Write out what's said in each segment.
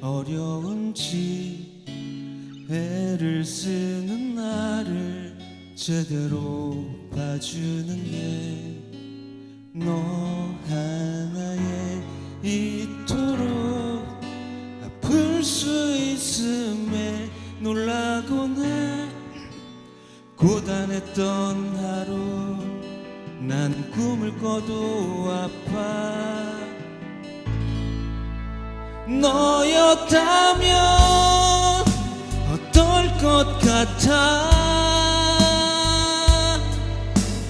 어려운지 애를 쓰는 나를 제대로 봐주는 게 너 하나에 이토록 아플 수 있음에 놀라곤 해 고단했던 하루 난 꿈을 꿔도 아파 너였다면 어떨 것 같아?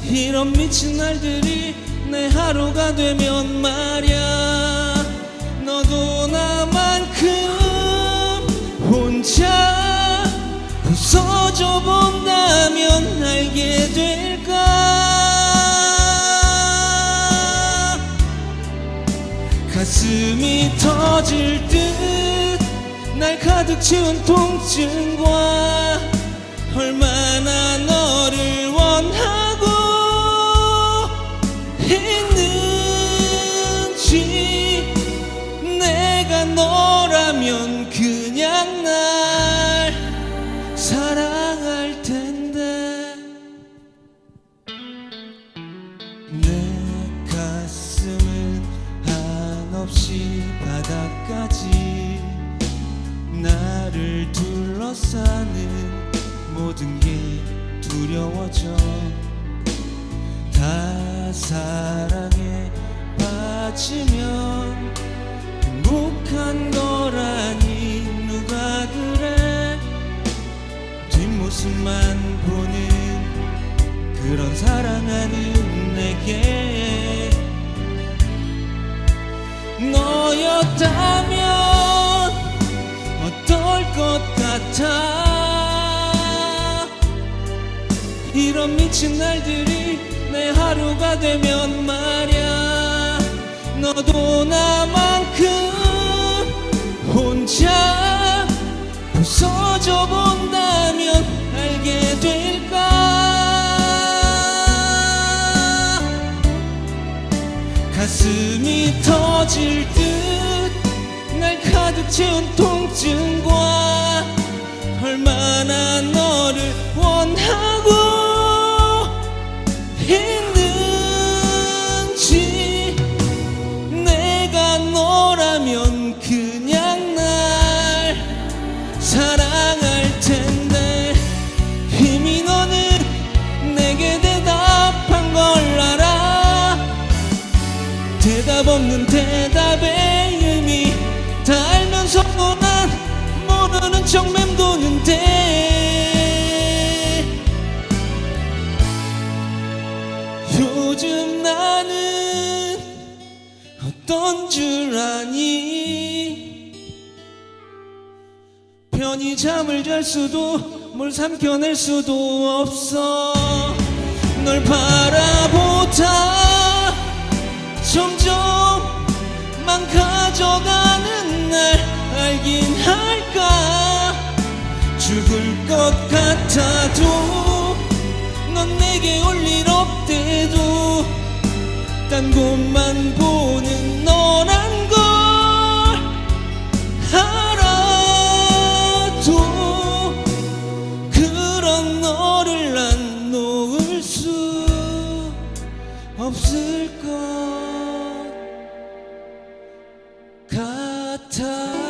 이런 미친 날들이 내 하루가 되면 말야. 너도 나만큼 혼자 부서져 본다면 알게 될 가슴이 터질 듯 날 가득 채운 통증과 얼마나 너를 원하고 있는지 내가 너라면 그냥 날 사랑할 텐데. 내 한없이 바닥까지 나를 둘러싸는 모든 게 두려워져 다 사랑에 빠지면 행복한 거라니 누가 그래? 뒷모습만 보는 그런 사랑하는 내게 너였다면 어떨 것 같아? 이런 미친 날들이 내 하루가 되면 말야. 너도 나만큼 혼자 부서져 본다면 알게 될까? 가슴이 터 질 듯 날 가득 채운 통증과 얼마나 너 없는 대답의 의미. 다 알면서도 난 모르는 척 맴도는데. 요즘 나는 어떤 줄 아니? 편히 잠을 잘 수도 뭘 삼켜낼 수도 없어. 널바 것 같아도 넌 내게 올 일 없대도 딴 곳만 보는 너란 걸 알아도 그런 너를 난 놓을 수 없을 것 같아.